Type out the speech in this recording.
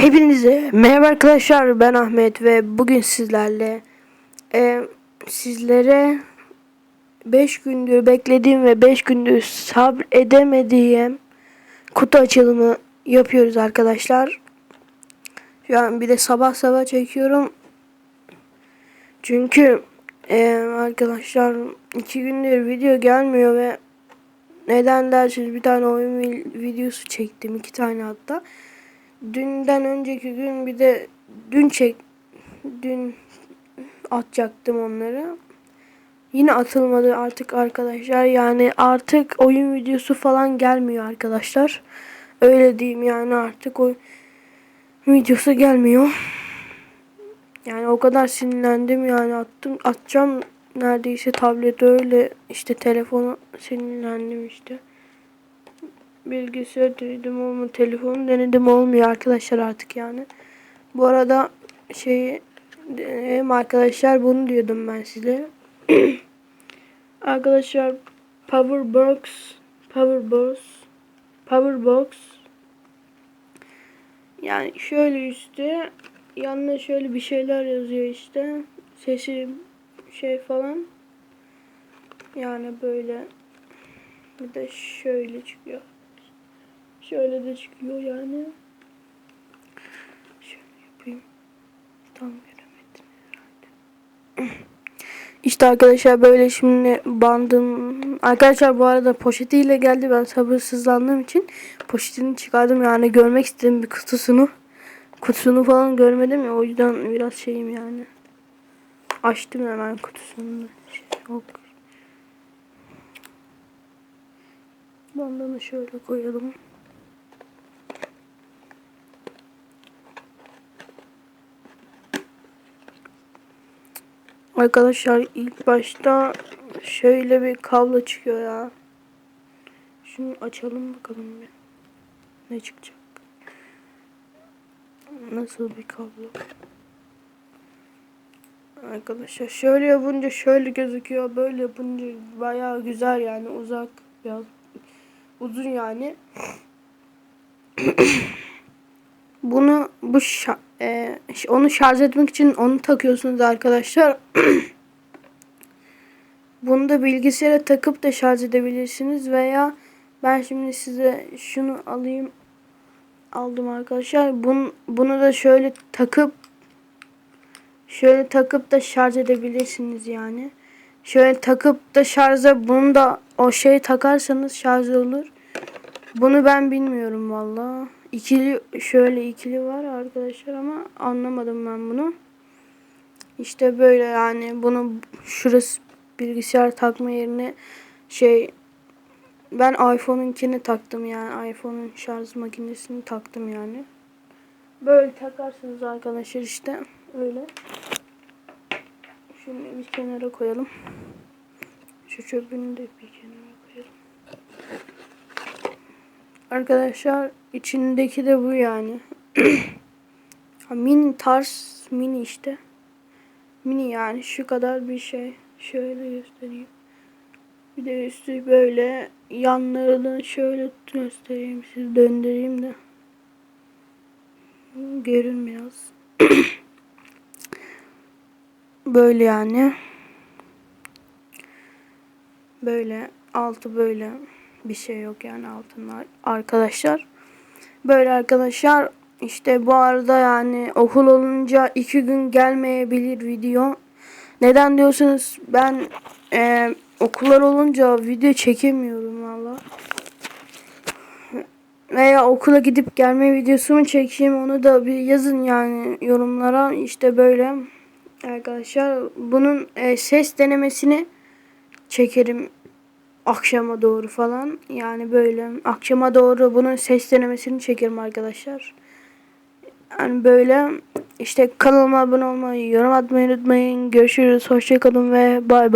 Hepinize merhaba arkadaşlar ben Ahmet ve bugün sizlerle e, sizlere 5 gündür beklediğim ve 5 gündür sabredemediğim kutu açılımı yapıyoruz arkadaşlar. Şu an bir de sabah sabah çekiyorum. Çünkü e, arkadaşlar 2 gündür video gelmiyor ve neden dersiniz bir tane oyun vi- videosu çektim iki tane hatta. Dünden önceki gün bir de dün çek dün atacaktım onları. Yine atılmadı artık arkadaşlar. Yani artık oyun videosu falan gelmiyor arkadaşlar. Öyle diyeyim yani artık o videosu gelmiyor. Yani o kadar sinirlendim yani attım atacağım neredeyse tablet öyle işte telefonu sinirlendim işte. Bilgisayar denedim olmuyor. Telefonu denedim olmuyor arkadaşlar artık yani. Bu arada şey hem arkadaşlar bunu diyordum ben size. arkadaşlar Powerbox Powerbox Powerbox yani şöyle üstte yanına şöyle bir şeyler yazıyor işte. Sesi şey falan. Yani böyle bir de şöyle çıkıyor. Şöyle de çıkıyor yani. Şöyle yapayım. Tam göremedim herhalde. İşte arkadaşlar böyle şimdi bandım. Arkadaşlar bu arada poşetiyle geldi. Ben sabırsızlandığım için poşetini çıkardım. Yani görmek istedim bir kutusunu. Kutusunu falan görmedim ya. O yüzden biraz şeyim yani. Açtım hemen kutusunu. Şey yok. Bandını şöyle koyalım. Arkadaşlar ilk başta şöyle bir kablo çıkıyor ya. Şunu açalım bakalım bir. Ne çıkacak? Nasıl bir kablo? Arkadaşlar şöyle yapınca şöyle gözüküyor. Böyle yapınca bayağı güzel yani uzak biraz uzun yani. Bunu bu şa- e, ş- onu şarj etmek için onu takıyorsunuz arkadaşlar. Bunu da bilgisayara takıp da şarj edebilirsiniz veya ben şimdi size şunu alayım aldım arkadaşlar. Bunu, bunu da şöyle takıp şöyle takıp da şarj edebilirsiniz yani. Şöyle takıp da şarja bunu da o şey takarsanız şarj olur. Bunu ben bilmiyorum valla. İkili şöyle ikili var arkadaşlar ama anlamadım ben bunu. İşte böyle yani bunu şurası bilgisayar takma yerine şey ben iPhone'unkini taktım yani iPhone'un şarj makinesini taktım yani. Böyle takarsınız arkadaşlar işte öyle. Şunu bir kenara koyalım. Şu çöpünü de bir kenara koyalım. Arkadaşlar içindeki de bu yani. Mini tarz mini işte. Mini yani şu kadar bir şey. Şöyle göstereyim. Bir de üstü böyle yanlarını şöyle göstereyim size döndüreyim de. Görün biraz. böyle yani. Böyle altı böyle bir şey yok yani altında arkadaşlar. Böyle arkadaşlar işte bu arada yani okul olunca iki gün gelmeyebilir video. Neden diyorsunuz ben e, okullar olunca video çekemiyorum valla. Veya okula gidip gelme videosu mu çekeyim onu da bir yazın yani yorumlara işte böyle arkadaşlar bunun e, ses denemesini çekerim akşama doğru falan. Yani böyle akşama doğru bunun ses denemesini çekerim arkadaşlar. Yani böyle işte kanalıma abone olmayı, yorum atmayı unutmayın. Görüşürüz. Hoşçakalın ve bay bay.